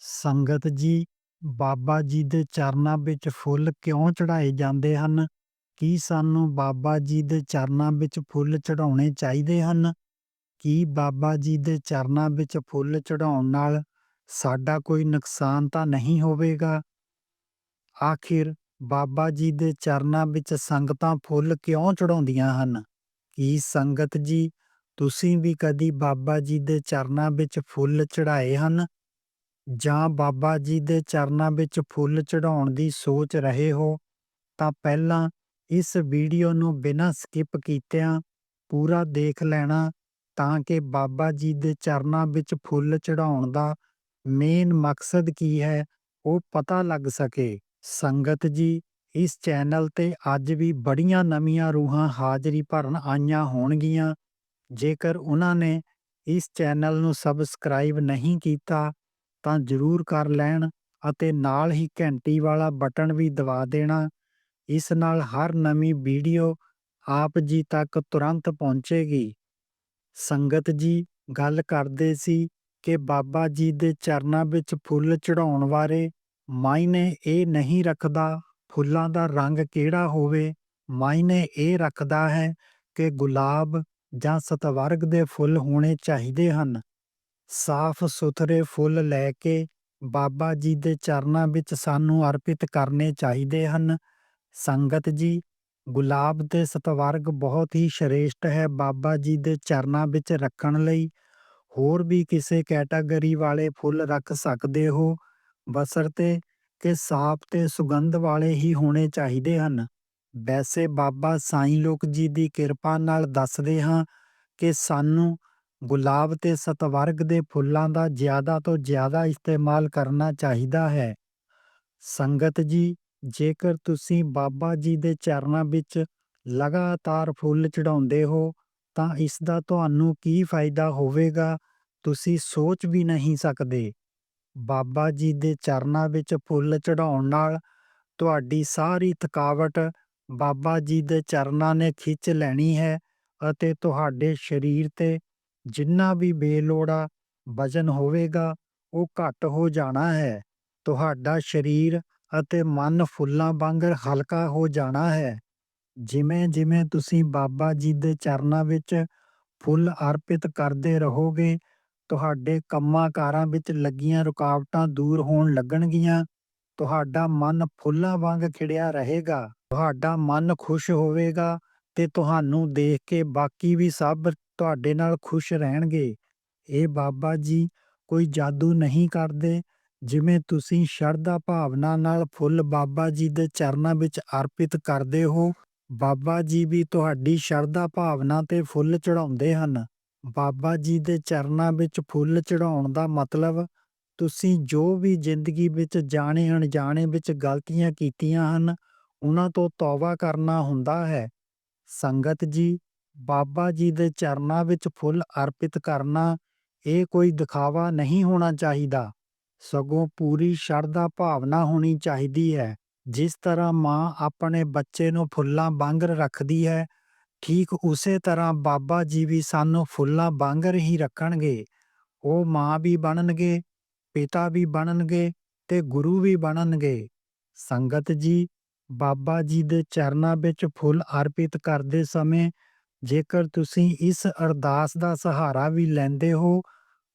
ਸੰਗਤ ਜੀ, ਬਾਬਾ ਜੀ ਦੇ ਚਰਨਾਂ ਵਿੱਚ ਫੁੱਲ ਕਿਉਂ ਚੜ੍ਹਾਏ ਜਾਂਦੇ ਹਨ? ਕੀ ਸਾਨੂੰ ਬਾਬਾ ਜੀ ਦੇ ਚਰਨਾਂ ਵਿੱਚ ਫੁੱਲ ਚੜਾਉਣੇ ਚਾਹੀਦੇ ਹਨ? ਕੀ ਬਾਬਾ ਜੀ ਦੇ ਚਰਨਾਂ ਵਿੱਚ ਫੁੱਲ ਚੜਾਉਣ ਨਾਲ ਸਾਡਾ ਕੋਈ ਨੁਕਸਾਨ ਤਾਂ ਨਹੀਂ ਹੋਵੇਗਾ? ਆਖਿਰ ਬਾਬਾ ਜੀ ਦੇ ਚਰਨਾਂ ਵਿੱਚ ਸੰਗਤਾਂ ਫੁੱਲ ਕਿਉਂ ਚੜਾਉਂਦੀਆਂ ਹਨ? ਕੀ ਸੰਗਤ ਜੀ, ਤੁਸੀਂ ਵੀ ਕਦੀ ਬਾਬਾ ਜੀ ਦੇ ਚਰਨਾਂ ਵਿੱਚ ਫੁੱਲ ਚੜ੍ਹਾਏ ਹਨ? ਜਾਂ ਬਾਬਾ ਜੀ ਦੇ ਚਰਨਾਂ ਵਿੱਚ ਫੁੱਲ ਚੜਾਉਣ ਦੀ ਸੋਚ ਰਹੇ ਹੋ ਤਾਂ ਪਹਿਲਾਂ ਇਸ ਵੀਡੀਓ ਨੂੰ ਬਿਨਾਂ ਸਕਿਪ ਕੀਤਿਆਂ ਪੂਰਾ ਦੇਖ ਲੈਣਾ ਤਾਂ ਕਿ ਬਾਬਾ ਜੀ ਦੇ ਚਰਨਾਂ ਵਿੱਚ ਫੁੱਲ ਚੜਾਉਣ ਦਾ ਮੇਨ ਮਕਸਦ ਕੀ ਹੈ ਉਹ ਪਤਾ ਲੱਗ ਸਕੇ। ਸੰਗਤ ਜੀ, ਇਸ ਚੈਨਲ ਤੇ ਅੱਜ ਵੀ ਬੜੀਆਂ ਨਵੀਆਂ ਰੂਹਾਂ ਹਾਜ਼ਰੀ ਭਰਨ ਆਈਆਂ ਹੋਣਗੀਆਂ। ਜੇਕਰ ਉਹਨਾਂ ਨੇ ਇਸ ਚੈਨਲ ਨੂੰ ਸਬਸਕ੍ਰਾਈਬ ਨਹੀਂ ਕੀਤਾ ਤਾਂ ਜ਼ਰੂਰ ਕਰ ਲੈਣ ਅਤੇ ਨਾਲ ਹੀ ਘੰਟੀ ਵਾਲਾ ਬਟਨ ਵੀ ਦਬਾ ਦੇਣਾ। ਇਸ ਨਾਲ ਹਰ ਨਵੀਂ ਵੀਡੀਓ ਆਪ ਜੀ ਤੱਕ ਤੁਰੰਤ ਪਹੁੰਚੇਗੀ। ਸੰਗਤ ਜੀ, ਗੱਲ ਕਰਦੇ ਸੀ ਕਿ ਬਾਬਾ ਜੀ ਦੇ ਚਰਨਾਂ ਵਿੱਚ ਫੁੱਲ ਚੜਾਉਣ ਬਾਰੇ ਮਾਇਨੇ ਇਹ ਨਹੀਂ ਰੱਖਦਾ ਫੁੱਲਾਂ ਦਾ ਰੰਗ ਕਿਹੜਾ ਹੋਵੇ, ਮਾਇਨੇ ਇਹ ਰੱਖਦਾ ਹੈ ਕਿ ਗੁਲਾਬ ਜਾਂ ਸਤਵਰਗ ਦੇ ਫੁੱਲ ਹੋਣੇ ਚਾਹੀਦੇ ਹਨ। ਸਾਫ਼ ਸੁਥਰੇ ਫੁੱਲ ਲੈ ਕੇ ਬਾਬਾ ਜੀ ਦੇ ਚਰਨਾਂ ਵਿੱਚ ਸਾਨੂੰ ਅਰਪਿਤ ਕਰਨੇ ਚਾਹੀਦੇ ਹਨ। ਸੰਗਤ ਜੀ, ਗੁਲਾਬ ਤੇ ਸਤਵਰਗ ਬਹੁਤ ਹੀ ਸ਼੍ਰੇਸ਼ਟ ਹੈ ਬਾਬਾ ਜੀ ਦੇ ਚਰਨਾਂ ਵਿੱਚ ਰੱਖਣ ਲਈ। ਹੋਰ ਵੀ ਕਿਸੇ ਕੈਟਾਗਰੀ ਵਾਲੇ ਫੁੱਲ ਰੱਖ ਸਕਦੇ ਹੋ, ਬਸ਼ਰਤੇ ਕਿ ਸਾਫ਼ ਤੇ ਸੁਗੰਧ ਵਾਲੇ ਹੀ ਹੋਣੇ ਚਾਹੀਦੇ ਹਨ। ਵੈਸੇ ਬਾਬਾ ਸਾਈਂ ਲੋਕ ਜੀ ਦੀ ਕਿਰਪਾ ਨਾਲ ਦੱਸਦੇ ਹਾਂ ਕਿ ਸਾਨੂੰ ਗੁਲਾਬ ਤੇ ਸਤਵਰਗ ਦੇ ਫੁੱਲਾਂ ਦਾ ਜ਼ਿਆਦਾ ਤੋਂ ਜ਼ਿਆਦਾ ਇਸਤੇਮਾਲ ਕਰਨਾ ਚਾਹੀਦਾ ਹੈ। ਸੰਗਤ ਜੀ, ਜੇਕਰ ਤੁਸੀਂ ਬਾਬਾ ਜੀ ਦੇ ਚਰਨਾਂ ਵਿੱਚ ਲਗਾਤਾਰ ਫੁੱਲ ਚੜ੍ਹਾਉਂਦੇ ਹੋ ਤਾਂ ਇਸ ਦਾ ਤੁਹਾਨੂੰ ਕੀ ਫਾਇਦਾ ਹੋਵੇਗਾ ਤੁਸੀਂ ਸੋਚ ਵੀ ਨਹੀਂ ਸਕਦੇ। ਬਾਬਾ ਜੀ ਦੇ ਚਰਨਾਂ ਵਿੱਚ ਫੁੱਲ ਚੜ੍ਹਾਉਣ ਨਾਲ ਤੁਹਾਡੀ ਸਾਰੀ ਥਕਾਵਟ ਬਾਬਾ ਜੀ ਦੇ ਚਰਨਾਂ ਨੇ ਖਿੱਚ ਲੈਣੀ ਹੈ ਅਤੇ ਤੁਹਾਡੇ ਸਰੀਰ ਤੇ ਜਿੰਨਾ ਵੀ ਬੇਲੋੜਾ ਵਜ਼ਨ ਹੋਵੇਗਾ ਉਹ ਘੱਟ ਹੋ ਜਾਣਾ ਹੈ। ਤੁਹਾਡਾ ਸਰੀਰ ਅਤੇ ਮਨ ਫੁੱਲਾਂ ਵਾਂਗਰ ਹਲਕਾ ਹੋ ਜਾਣਾ ਹੈ। ਜਿਵੇਂ-ਜਿਵੇਂ ਤੁਸੀਂ ਬਾਬਾ ਜੀ ਦੇ ਚਰਨਾਂ ਵਿੱਚ ਫੁੱਲ ਅਰਪਿਤ ਕਰਦੇ ਰਹੋਗੇ, ਤੁਹਾਡੇ ਕੰਮਾਂ-ਕਾਰਾਂ ਵਿੱਚ ਲੱਗੀਆਂ ਰੁਕਾਵਟਾਂ ਦੂਰ ਹੋਣ ਲੱਗਣਗੀਆਂ। ਤੁਹਾਡਾ ਮਨ ਫੁੱਲਾਂ ਵਾਂਗ ਖਿੜਿਆ ਰਹੇਗਾ। ਤੁਹਾਡਾ ਮਨ ਖੁਸ਼ ਹੋਵੇਗਾ ਤੇ ਤੁਹਾਨੂੰ ਦੇਖ ਕੇ ਬਾਕੀ ਵੀ ਸਭ ਤੁਹਾਡੇ ਨਾਲ ਖੁਸ਼ ਰਹਿਣਗੇ। ਇਹ ਬਾਬਾ ਜੀ ਕੋਈ ਜਾਦੂ ਨਹੀਂ ਕਰਦੇ। ਜਿਵੇਂ ਤੁਸੀਂ ਸ਼ਰਧਾ ਭਾਵਨਾ ਨਾਲ ਫੁੱਲ ਬਾਬਾ ਜੀ ਦੇ ਚਰਨਾਂ ਵਿੱਚ ਅਰਪਿਤ ਕਰਦੇ ਹੋ, ਬਾਬਾ ਜੀ ਵੀ ਤੁਹਾਡੀ ਸ਼ਰਧਾ ਭਾਵਨਾ ਤੇ ਫੁੱਲ ਚੜਾਉਂਦੇ ਹਨ। ਬਾਬਾ ਜੀ ਦੇ ਚਰਨਾਂ ਵਿੱਚ ਫੁੱਲ ਚੜਾਉਣ ਦਾ ਮਤਲਬ ਤੁਸੀਂ ਜੋ ਵੀ ਜ਼ਿੰਦਗੀ ਵਿੱਚ ਜਾਣੇ-ਅਣਜਾਣੇ ਵਿੱਚ ਗਲਤੀਆਂ ਕੀਤੀਆਂ ਹਨ, ਉਹਨਾਂ ਤੋਂ ਤੌਬਾ ਕਰਨਾ ਹੁੰਦਾ ਹੈ। ਸੰਗਤ ਜੀ, ਬਾਬਾ ਜੀ ਦੇ ਚਰਨਾਂ ਵਿੱਚ ਫੁੱਲ ਅਰਪਿਤ ਕਰਨਾ ਇਹ ਕੋਈ ਦਿਖਾਵਾ ਨਹੀਂ ਹੋਣਾ ਚਾਹੀਦਾ, ਸਗੋਂ ਪੂਰੀ ਸ਼ਰਧਾ ਭਾਵਨਾ ਹੋਣੀ ਚਾਹੀਦੀ ਹੈ। ਜਿਸ ਤਰ੍ਹਾਂ ਮਾਂ ਆਪਣੇ ਬੱਚੇ ਨੂੰ ਫੁੱਲਾਂ ਵਾਂਗਰ ਰੱਖਦੀ ਹੈ, ਠੀਕ ਉਸੇ ਤਰ੍ਹਾਂ ਬਾਬਾ ਜੀ ਵੀ ਸਾਨੂੰ ਫੁੱਲਾਂ ਵਾਂਗਰ ਹੀ ਰੱਖਣਗੇ। ਉਹ ਮਾਂ ਵੀ ਬਣਨਗੇ, ਪਿਤਾ ਵੀ ਬਣਨਗੇ ਤੇ ਗੁਰੂ ਵੀ ਬਣਨਗੇ। ਸੰਗਤ ਜੀ, ਬਾਬਾ ਜੀ ਦੇ ਚਰਨਾਂ ਵਿੱਚ ਫੁੱਲ ਅਰਪਿਤ ਕਰਦੇ ਸਮੇਂ ਜੇਕਰ ਤੁਸੀਂ ਇਸ ਅਰਦਾਸ ਦਾ ਸਹਾਰਾ ਵੀ ਲੈਂਦੇ ਹੋ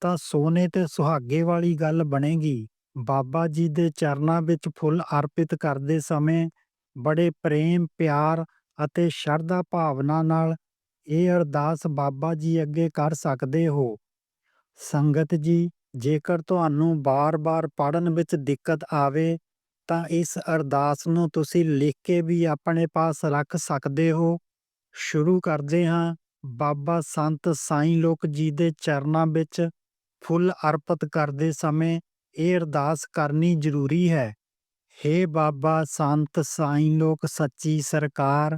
ਤਾਂ ਸੋਨੇ ਤੇ ਸੁਹਾਗੇ ਵਾਲੀ ਗੱਲ ਬਣੇਗੀ। ਬਾਬਾ ਜੀ ਦੇ ਚਰਨਾਂ ਵਿੱਚ ਫੁੱਲ ਅਰਪਿਤ ਕਰਦੇ ਸਮੇਂ ਬੜੇ ਪ੍ਰੇਮ, ਪਿਆਰ ਅਤੇ ਸ਼ਰਧਾ ਭਾਵਨਾ ਨਾਲ ਇਹ ਅਰਦਾਸ ਬਾਬਾ ਜੀ ਅੱਗੇ ਕਰ ਸਕਦੇ ਹੋ। ਸੰਗਤ ਜੀ, ਜੇਕਰ ਤੁਹਾਨੂੰ ਬਾਰ-ਬਾਰ ਪੜ੍ਹਨ ਵਿੱਚ ਦਿੱਕਤ ਆਵੇ ਤਾਂ ਇਸ ਅਰਦਾਸ ਨੂੰ ਤੁਸੀਂ ਲਿਖ ਕੇ ਵੀ ਆਪਣੇ ਪਾਸ ਰੱਖ ਸਕਦੇ ਹੋ। ਸ਼ੁਰੂ ਕਰਦੇ ਹਾਂ ਬਾਬਾ ਸੰਤ ਸਾਈਂ ਲੋਕ ਜੀ ਦੇ ਚਰਨਾਂ ਵਿੱਚ ਫੁੱਲ ਅਰਪਿਤ ਕਰਦੇ ਸਮੇਂ ਇਹ ਅਰਦਾਸ ਕਰਨੀ ਜ਼ਰੂਰੀ ਹੈ। ਹੇ ਬਾਬਾ ਸੰਤ ਸਾਈਂ ਲੋਕ ਸੱਚੀ ਸਰਕਾਰ,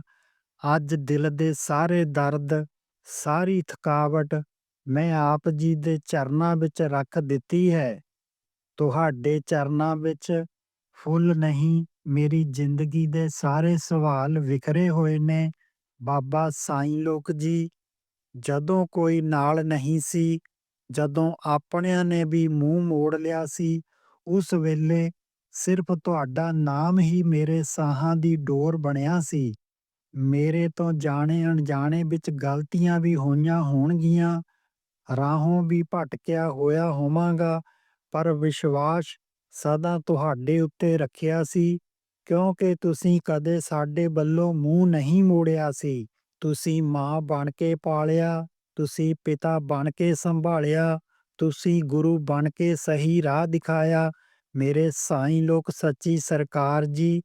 ਅੱਜ ਦਿਲ ਦੇ ਸਾਰੇ ਦਰਦ, ਸਾਰੀ ਥਕਾਵਟ ਮੈਂ ਆਪ ਜੀ ਦੇ ਚਰਨਾਂ ਵਿੱਚ ਰੱਖ ਦਿੱਤੀ ਹੈ। ਤੁਹਾਡੇ ਚਰਨਾਂ ਵਿੱਚ ਫੁੱਲ ਨਹੀਂ ਮੇਰੀ ਜ਼ਿੰਦਗੀ ਦੇ ਸਾਰੇ ਸਵਾਲ ਵਿਖਰੇ ਹੋਏ ਨੇ ਬਾਬਾ ਸਾਈਂ ਲੋਕ ਜੀ। ਜਦੋਂ ਕੋਈ ਨਾਲ ਨਹੀਂ ਸੀ, ਜਦੋਂ ਆਪਣਿਆਂ ਨੇ ਵੀ ਮੂੰਹ ਮੋੜ ਲਿਆ ਸੀ, ਉਸ ਵੇਲੇ ਸਿਰਫ ਤੁਹਾਡਾ ਨਾਮ ਹੀ ਮੇਰੇ ਸਾਹਾਂ ਦੀ ਡੋਰ ਬਣਿਆ ਸੀ। ਮੇਰੇ ਤੋਂ ਜਾਣੇ ਅਣਜਾਣੇ ਵਿੱਚ ਗਲਤੀਆਂ ਵੀ ਹੋਈਆਂ ਹੋਣਗੀਆਂ, ਰਾਹੋਂ ਵੀ ਭਟਕਿਆ ਹੋਇਆ ਹੋਵਾਂਗਾ, ਪਰ ਵਿਸ਼ਵਾਸ ਸਦਾ ਤੁਹਾਡੇ ਉੱਤੇ ਰੱਖਿਆ ਸੀ, ਕਿਉਂਕਿ ਤੁਸੀਂ ਕਦੇ ਸਾਡੇ ਵੱਲੋਂ ਮੂੰਹ ਨਹੀਂ ਮੋੜਿਆ ਸੀ। ਤੁਸੀਂ ਮਾਂ ਬਣ ਕੇ ਪਾਲਿਆ, ਤੁਸੀਂ ਪਿਤਾ ਬਣ ਕੇ ਸੰਭਾਲਿਆ, ਤੁਸੀਂ ਗੁਰੂ ਬਣ ਕੇ ਸਹੀ ਰਾਹ ਦਿਖਾਇਆ। ਮੇਰੇ ਸਾਈਂ ਲੋਕ ਸੱਚੀ ਸਰਕਾਰ ਜੀ,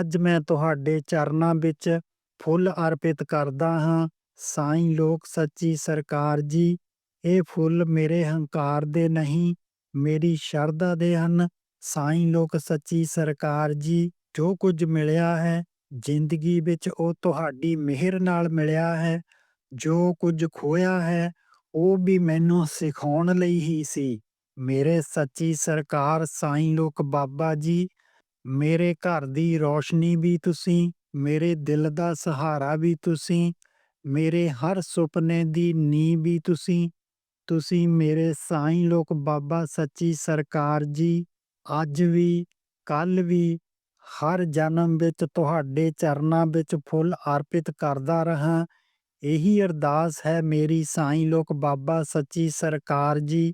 ਅੱਜ ਮੈਂ ਤੁਹਾਡੇ ਚਰਨਾਂ ਵਿੱਚ ਫੁੱਲ ਅਰਪਿਤ ਕਰਦਾ ਹਾਂ। ਸਾਈਂ ਲੋਕ ਸੱਚੀ ਸਰਕਾਰ ਜੀ, ਇਹ ਫੁੱਲ ਮੇਰੇ ਹੰਕਾਰ ਦੇ ਨਹੀਂ, ਮੇਰੀ ਸ਼ਰਧਾ ਦੇ ਹਨ। ਸਾਈਂ ਲੋਕ ਸੱਚੀ ਸਰਕਾਰ ਜੀ, ਜੋ ਕੁਝ ਮਿਲਿਆ ਹੈ ਜ਼ਿੰਦਗੀ ਵਿੱਚ ਉਹ ਤੁਹਾਡੀ ਮਿਹਰ ਨਾਲ ਮਿਲਿਆ ਹੈ। ਜੋ ਕੁਝ ਖੋਇਆ ਹੈ ਉਹ ਵੀ ਮੈਨੂੰ ਸਿਖਾਉਣ ਲਈ ਹੀ ਸੀ। ਮੇਰੇ ਸੱਚੀ ਸਰਕਾਰ ਸਾਈਂ ਲੋਕ ਬਾਬਾ ਜੀ, ਮੇਰੇ ਘਰ ਦੀ ਰੋਸ਼ਨੀ ਵੀ ਤੁਸੀਂ, ਮੇਰੇ ਦਿਲ ਦਾ ਸਹਾਰਾ ਵੀ ਤੁਸੀਂ, ਮੇਰੇ ਹਰ ਸੁਪਨੇ ਦੀ ਨੀਂਹ ਵੀ ਤੁਸੀਂ। ਤੁਸੀਂ ਮੇਰੇ ਸਾਈਂ ਲੋਕ ਬਾਬਾ ਸੱਚੀ ਸਰਕਾਰ ਜੀ, ਅੱਜ ਵੀ, ਕੱਲ੍ਹ ਵੀ, ਹਰ ਜਨਮ ਵਿੱਚ ਤੁਹਾਡੇ ਚਰਨਾਂ ਵਿੱਚ ਫੁੱਲ ਅਰਪਿਤ ਕਰਦਾ ਰਹਾਂ। ਇਹੀ ਅਰਦਾਸ ਹੈ ਮੇਰੀ ਸਾਈਂ ਲੋਕ ਬਾਬਾ ਸੱਚੀ ਸਰਕਾਰ ਜੀ।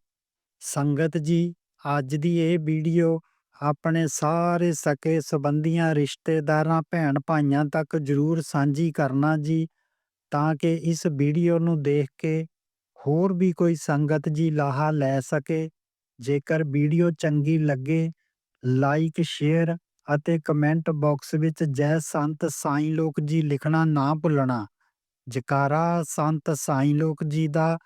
ਸੰਗਤ ਜੀ, ਅੱਜ ਦੀ ਇਹ ਵੀਡੀਓ ਆਪਣੇ ਸਾਰੇ ਸਕੇ ਸੰਬੰਧੀਆਂ, ਰਿਸ਼ਤੇਦਾਰਾਂ, ਭੈਣ ਭਾਈਆਂ ਤੱਕ ਜ਼ਰੂਰ ਸਾਂਝੀ ਕਰਨਾ ਜੀ, ਤਾਂ ਕਿ ਇਸ ਵੀਡੀਓ ਨੂੰ ਦੇਖ ਕੇ ਹੋਰ ਵੀ ਕੋਈ ਸੰਗਤ ਜੀ ਲਾਹਾ ਲੈ ਸਕੇ। ਜੇਕਰ ਵੀਡੀਓ ਚੰਗੀ ਲੱਗੇ, ਲਾਈਕ, ਸ਼ੇਅਰ ਅਤੇ ਕਮੈਂਟ ਬਾਕਸ ਵਿੱਚ ਜੈ ਸੰਤ ਸਾਈਂ ਲੋਕ ਜੀ ਲਿਖਣਾ ਨਾ ਭੁੱਲਣਾ। ਜੈਕਾਰਾ ਸੰਤ ਸਾਈਂ ਲੋਕ ਜੀ ਦਾ,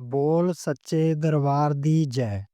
ਬੋਲ ਸੱਚੇ ਦਰਬਾਰ ਦੀ ਜੈ।